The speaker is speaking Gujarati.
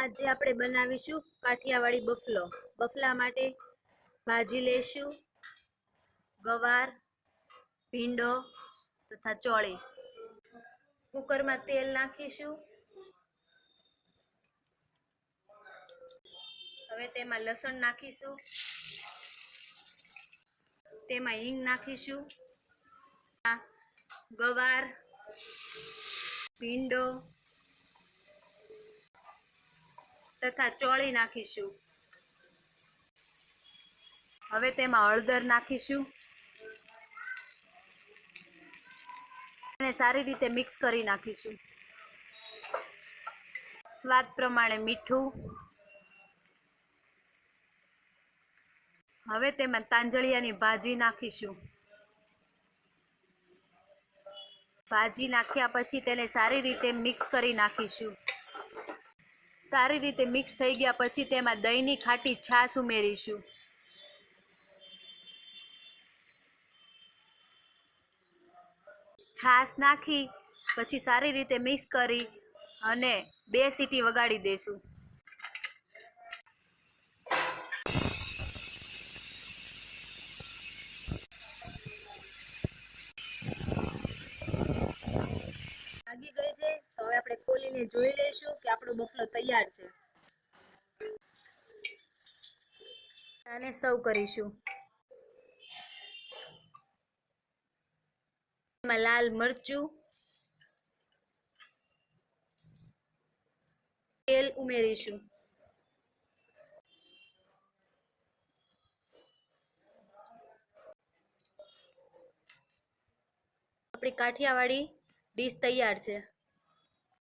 આજે આપણે બનાવીશું કાઠિયાવાડી બફલો. બફલા માટે ભાજી લેશું, ગવાર, ભીંડો તથા ચોળી. કુકરમાં તેલ નાખીશું. હવે તેમાં લસણ નાખીશું. તેમાં હિંગ નાખીશું. ગવાર, ભીંડો તથા ચોળી નાખીશું. હવે તેમાં હળદર નાખીશું. અને સારી રીતે મિક્સ કરી નાખીશું. સ્વાદ પ્રમાણે મીઠું. હવે તેમાં તાંજળિયાની ભાજી નાખીશું. ભાજી નાખ્યા પછી તેને સારી રીતે મિક્સ કરી નાખીશું. સારી રીતે મિક્સ થઈ ગયા પછી તેમાં દહીંની ખાટી છાશ ઉમેરીશું. છાશ નાખી, પછી સારી રીતે મિક્સ કરી અને બે સીટી વગાડી દઈશું લાગી ગઈ છે તો હવે જોઈ લઈશું કે આપણો બફલો તૈયાર છે. આને સર્વ કરીશું. એમાં લાલ મરચું, તેલ ઉમેરીશું. આપણી કાઠિયાવાડી ડીશ તૈયાર છે.